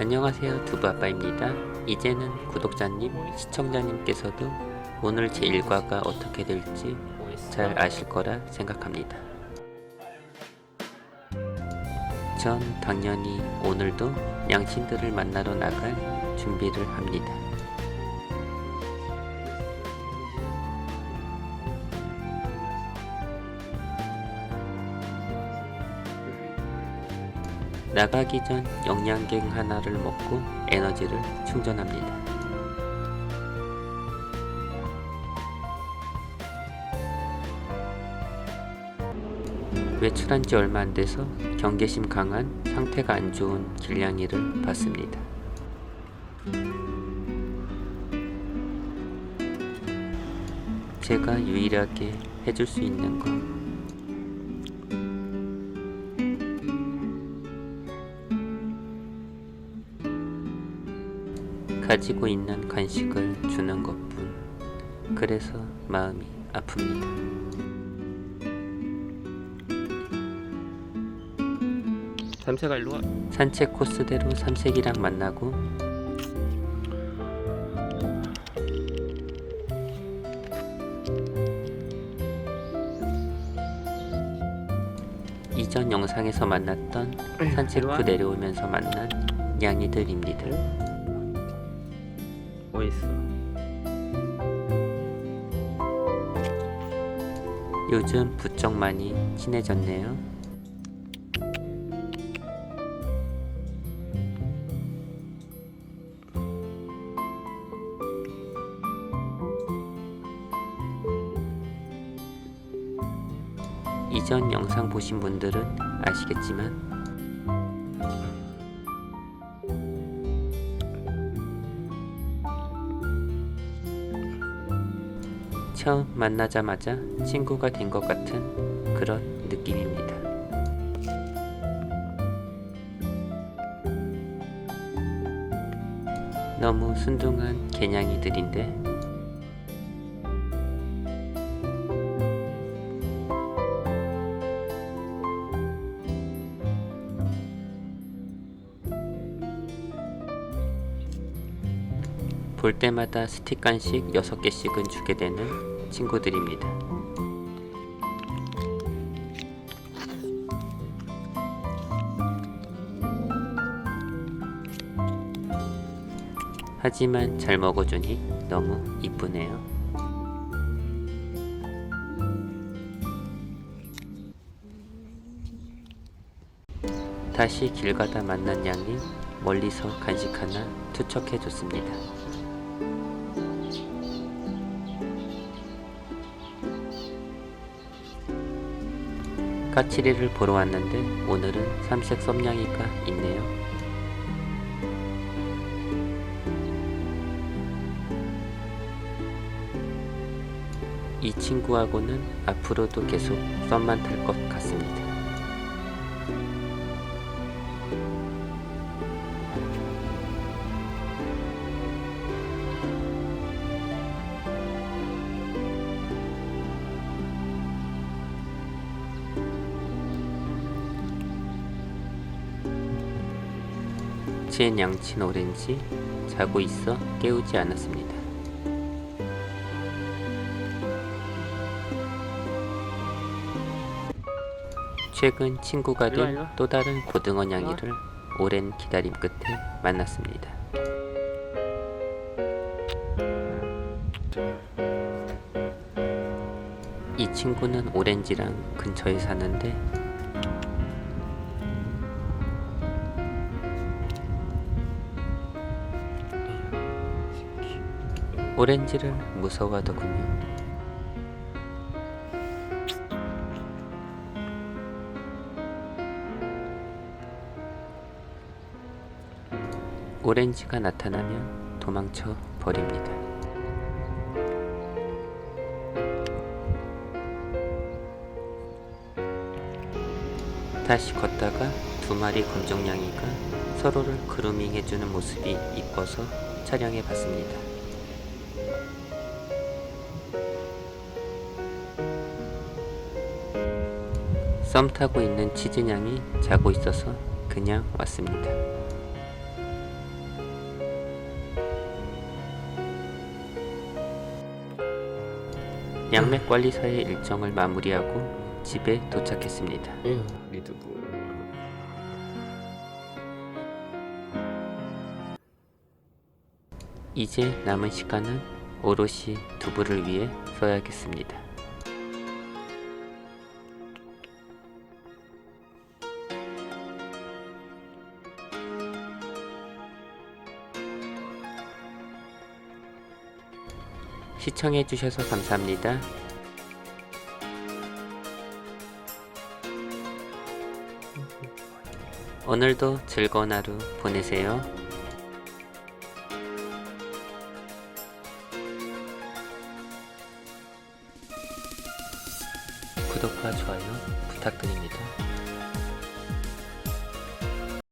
안녕하세요 두부아빠입니다. 이제는 구독자님, 시청자님께서도 오늘 제 일과가 어떻게 될지 잘 아실 거라 생각합니다. 전 당연히 오늘도 양친들을 만나러 나갈 준비를 합니다. 나가기 전 영양갱 하나를 먹고 에너지를 충전합니다. 외출한 지 얼마 안 돼서 경계심 강한 상태가 안 좋은 길냥이를 봤습니다. 제가 유일하게 해줄 수 있는 건 가지고 있는 간식을 주는 것뿐. 그래서 마음이 아픕니다. 삼세가 일로 와. 산책 코스대로 삼색이랑 만나고 이전 영상에서 만났던 산책 후 내려오면서 만난 양이들입니다. 뭐 있어? 요즘 부쩍 많이 친해졌네요. 이전 영상 보신 분들은 아시겠지만 처음 만나자마자 친구가 된 것 같은 그런 느낌입니다. 너무 순둥한 개냥이들인데 볼 때마다 스틱 간식 6개씩은 주게 되는 친구들입니다. 하지만 잘 먹어주니 너무 이쁘네요. 다시 길 가다 만난 양이 멀리서 간식 하나 투척해 줬습니다. 까치리를 보러 왔는데 오늘은 삼색 썸냥이가 있네요. 이 친구하고는 앞으로도 계속 썸만 탈 것 같습니다. 제 양친 오렌지 자고 있어 깨우지 않았습니다. 최근 친구가 된. 또 다른 고등어 냥이를 오랜 기다림 끝에 만났습니다. 이 친구는 오렌지랑 근처에 사는데 오렌지를 무서워하더군요. 오렌지가 나타나면 도망쳐 버립니다. 다시 걷다가 두 마리 검정냥이가 서로를 그루밍 해주는 모습이 이뻐서 촬영해 봤습니다. 썸 타고 있는 치즈냥이 자고 있어서 그냥 왔습니다. 양맥 관리사의 일정을 마무리하고 집에 도착했습니다. 이제 남은 시간은 오롯이 두부를 위해 써야겠습니다. 시청해주셔서 감사합니다. 오늘도 즐거운 하루 보내세요. 구독과 좋아요 부탁드립니다.